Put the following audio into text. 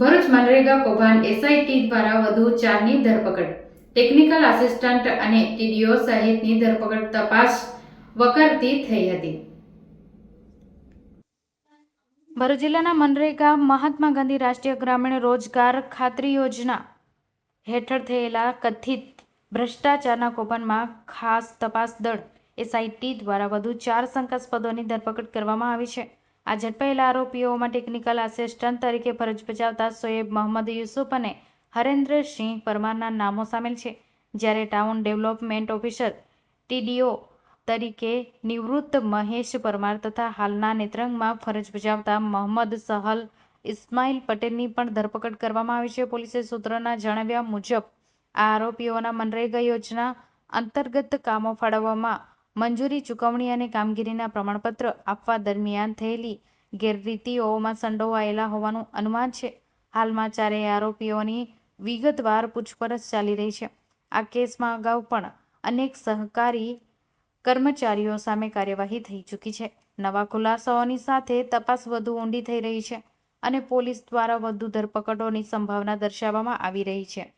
ભરૂચ મનરેગા કૌભાંડ એસઆઈટી દ્વારા વધુ ચારની ધરપકડ. ટેકનિકલ આસિસ્ટન્ટ અને ટીડીઓ સહિતની ધરપકડ તપાસ વકરતી થઈ હતી. ભરૂચ જિલ્લાના મનરેગા મહાત્મા ગાંધી રાષ્ટ્રીય ગ્રામીણ રોજગાર ખાતરી યોજના હેઠળ થયેલા કથિત ભ્રષ્ટાચારના કૌભાંડમાં ખાસ તપાસ દળ એસઆઈટી દ્વારા વધુ ચાર શંકાસ્પદોની ધરપકડ કરવામાં આવી છે. આ ઝડપાયેલા આરોપીઓમાં ટેકનિકલ આસિસ્ટન્ટ તરીકે ફરજ બજાવતા સોએબ મોહમ્મદ યુસુફ અને હરેન્દ્રસિંહ પરમારના નામો સામેલ છે. જ્યારે ટાઉન ડેવલપમેન્ટ ઓફિસર ટીડીઓ તરીકે નિવૃત્ત મહેશ પરમાર તથા હાલના નેત્રંગમાં ફરજ બજાવતા મોહમ્મદ સહલ ઇસ્માઇલ પટેલની પણ ધરપકડ કરવામાં આવી છે. પોલીસે સૂત્રોના જણાવ્યા મુજબ, આ આરોપીઓના મનરેગા યોજના અંતર્ગત કામો ફાળવવામાં મંજૂરી, ચૂકવણી અને કામગીરીના પ્રમાણપત્ર આપવા દરમિયાન થયેલી ગેરરીતિઓમાં સંડોવાયેલા હોવાનું અનુમાન છે. હાલમાં ચારેય આરોપીઓની વિગતવાર પૂછપરછ ચાલી રહી છે. આ કેસમાં અગાઉ પણ અનેક સહકારી કર્મચારીઓ સામે કાર્યવાહી થઈ ચૂકી છે. નવા ખુલાસાઓની સાથે તપાસ વધુ ઊંડી થઈ રહી છે અને પોલીસ દ્વારા વધુ ધરપકડોની સંભાવના દર્શાવવામાં આવી રહી છે.